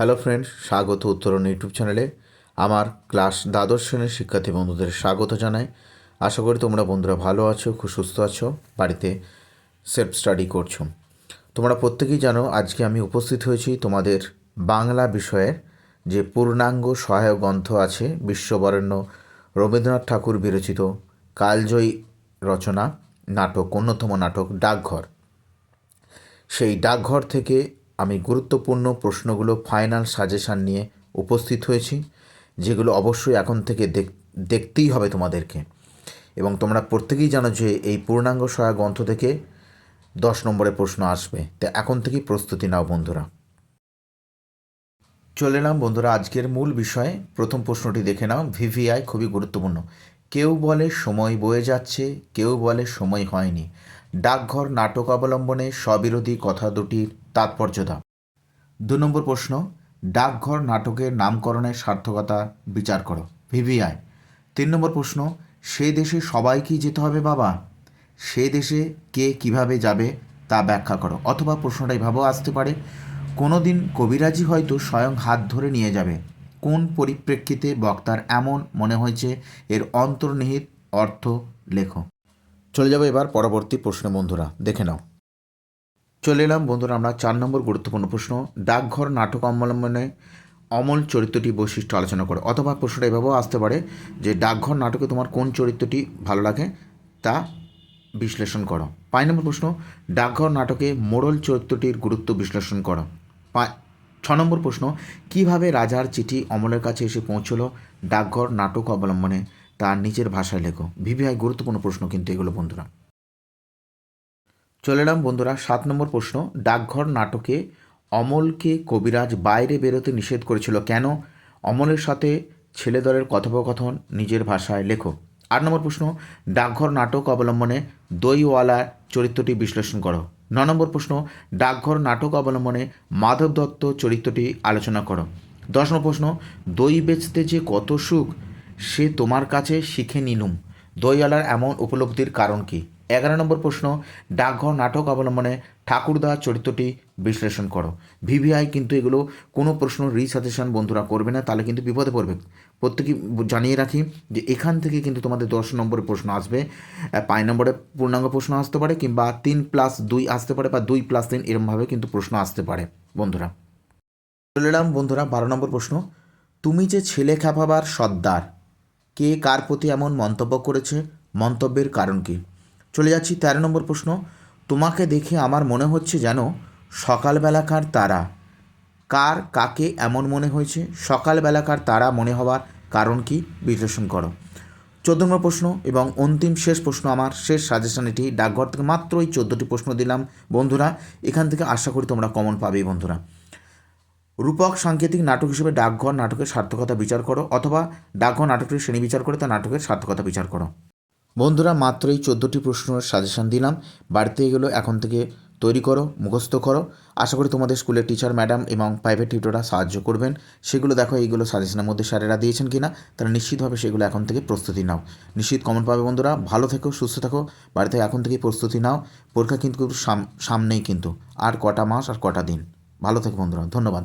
Hello friends স্বাগত উত্তরণ YouTube চ্যানেলে। আমার ক্লাস দ্বাদশ শ্রেণির শিক্ষার্থী বন্ধুদের স্বাগত জানাই। আশা করি তোমরা বন্ধুরা ভালো আছো, খুব সুস্থ আছো, বাড়িতে সেলফ স্টাডি করছ। তোমরা প্রত্যেকেই জানো, আজকে আমি উপস্থিত হয়েছি তোমাদের বাংলা বিষয়ের যে পূর্ণাঙ্গ সহায়ক গ্রন্থ আছে, বিশ্ববরেণ্য রবীন্দ্রনাথ ঠাকুর বিরচিত কালজয়ী রচনা, নাটক, অন্যতম নাটক, ডাকঘর। সেই ডাকঘর থেকে আমি গুরুত্বপূর্ণ প্রশ্নগুলো ফাইনাল সাজেশান নিয়ে উপস্থিত হয়েছি, যেগুলো অবশ্যই এখন থেকে দেখ, দেখতেই হবে তোমাদেরকে। এবং তোমরা প্রত্যেকেই জানো যে এই পূর্ণাঙ্গ সহায়ক গ্রন্থ থেকে দশ নম্বরের প্রশ্ন আসবে। তো এখন থেকেই প্রস্তুতি নাও বন্ধুরা। চলে এলাম বন্ধুরা আজকের মূল বিষয়ে। প্রথম প্রশ্নটি দেখে নাও। ভিভিআই খুবই গুরুত্বপূর্ণ। কেউ বলে সময় বয়ে যাচ্ছে, কেউ বলে সময় হয়নি। ডাকঘর নাটক অবলম্বনে স্ববিরোধী কথা দুটির তাৎপর্য দাও দু নম্বর প্রশ্ন, ডাকঘর নাটকের নামকরণের সার্থকতা বিচার করো। ভিভিআই। তিন নম্বর প্রশ্ন, সে দেশে সবাইকেই যেতে হবে বাবা? সে দেশে কে কীভাবে যাবে তা ব্যাখ্যা করো। অথবা প্রশ্নটা এভাবেও আসতে পারে। কোনো দিন কবিরাজি হয়তো স্বয়ং হাত ধরে নিয়ে যাবে। কোন পরিপ্রেক্ষিতে বক্তার এমন মনে হয়েছে? এর অন্তর্নিহিত অর্থ লেখো। চলে যাব এবার পরবর্তী প্রশ্ন, বন্ধুরা। দেখে নাও। চলে এলাম, বন্ধুরা, আমরা চার নম্বর গুরুত্বপূর্ণ প্রশ্ন। ডাকঘর নাটক অবলম্বনে অমল চরিত্রটি বৈশিষ্ট্য আলোচনা করো। অথবা প্রশ্নটা এভাবেও আসতে পারে যে, ডাকঘর নাটকে তোমার কোন চরিত্রটি ভালো লাগে তা বিশ্লেষণ করো। পাঁচ নম্বর প্রশ্ন, ডাকঘর নাটকে মোড়ল চরিত্রটির গুরুত্ব বিশ্লেষণ করো। ছ নম্বর প্রশ্ন, কীভাবে রাজার চিঠি অমলের কাছে এসে পৌঁছলো? ডাকঘর, নাটক অবলম্বনে তার নিজের ভাষায় লেখো। ভিভিআই গুরুত্বপূর্ণ প্রশ্ন কিন্তু এগুলো বন্ধুরা। চলে এলাম বন্ধুরা, সাত নম্বর প্রশ্ন, ডাকঘর, নাটকে অমলকে কবিরাজ বাইরে বেরোতে নিষেধ করেছিল কেন? অমলের সাথে ছেলে দলের কথোপকথন নিজের ভাষায় লেখো। আট নম্বর প্রশ্ন, ডাকঘর, নাটক অবলম্বনে দইওয়ালার চরিত্রটি বিশ্লেষণ করো। ন নম্বর প্রশ্ন, ডাকঘর নাটক অবলম্বনে মাধব দত্ত চরিত্রটি আলোচনা করো। দশ নম্বর প্রশ্ন, দই বেচতে যে কত সুখ, সে তোমার কাছে শিখে নিলুম। দইওয়ালার এমন উপলব্ধির কারণ কি? এগারো নম্বর প্রশ্ন, ডাকঘর নাটক অবলম্বনে ঠাকুরদা চরিত্রটি বিশ্লেষণ করো। ভিভিআই কিন্তু এগুলো কোনো প্রশ্ন রিসাজেশন বন্ধুরা করবে না, তাহলে কিন্তু বিপদে পড়বে। প্রত্যেকে জানিয়ে রাখি যে এখান থেকে কিন্তু তোমাদের দশ নম্বরের প্রশ্ন আসবে। পাঁচ নম্বরে পূর্ণাঙ্গ প্রশ্ন আসতে পারে কিংবা তিন প্লাস দুই আসতে পারে বা দুই প্লাস তিন এরমভাবে কিন্তু প্রশ্ন আসতে পারে, বন্ধুরা। চলে এলাম বন্ধুরা বারো নম্বর প্রশ্ন। তুমি যে ছেলে খেপাবার সর্দার, কে কার প্রতি এমন মন্তব্য করেছে? মন্তব্যের কারণ কি? চলে যাচ্ছি তেরো নম্বর প্রশ্ন। তোমাকে দেখে আমার মনে হচ্ছে যেন সকালবেলাকার তারা। কার কাকে এমন মনে হয়েছে? সকালবেলাকার তারা মনে হওয়ার কারণ কি? বিশ্লেষণ করো। চোদ্দ নম্বর প্রশ্ন এবং অন্তিম শেষ প্রশ্ন আমার। শেষ সাজেশন এটি ডাকঘর থেকে মাত্র এই চোদ্দোটি প্রশ্ন দিলাম। বন্ধুরা, এখান থেকে আশা করি তোমরা কমন পাবেই বন্ধুরা। রূপক সাংকেতিক নাটক হিসেবে ডাকঘর নাটকের সার্থকতা বিচার করো অথবা ডাকঘর নাটকটির শ্রেণি বিচার করে তা নাটকের সার্থকতা বিচার করো। বন্ধুরা মাত্র এই চোদ্দোটি প্রশ্নের সাজেশান দিলাম। বাড়িতে এগুলো এখন থেকে তৈরি করো, মুখস্থ করো। আশা করি তোমাদের স্কুলের টিচার ম্যাডাম এবং প্রাইভেট টিউটররা সাহায্য করবেন। সেগুলো দেখো, এইগুলো সাজেশনের মধ্যে স্যারেরা দিয়েছেন কি না তারা নিশ্চিতভাবে সেগুলো এখন থেকে প্রস্তুতি নাও। নিশ্চিত কমন পাবে বন্ধুরা। ভালো থেকো, সুস্থ থাকো। বাড়িতে এখন থেকে প্রস্তুতি নাও। পরীক্ষা কিন্তু সামনেই কিন্তু। আর কটা মাস আর কটা দিন। ভালো থেকো বন্ধুরা। ধন্যবাদ।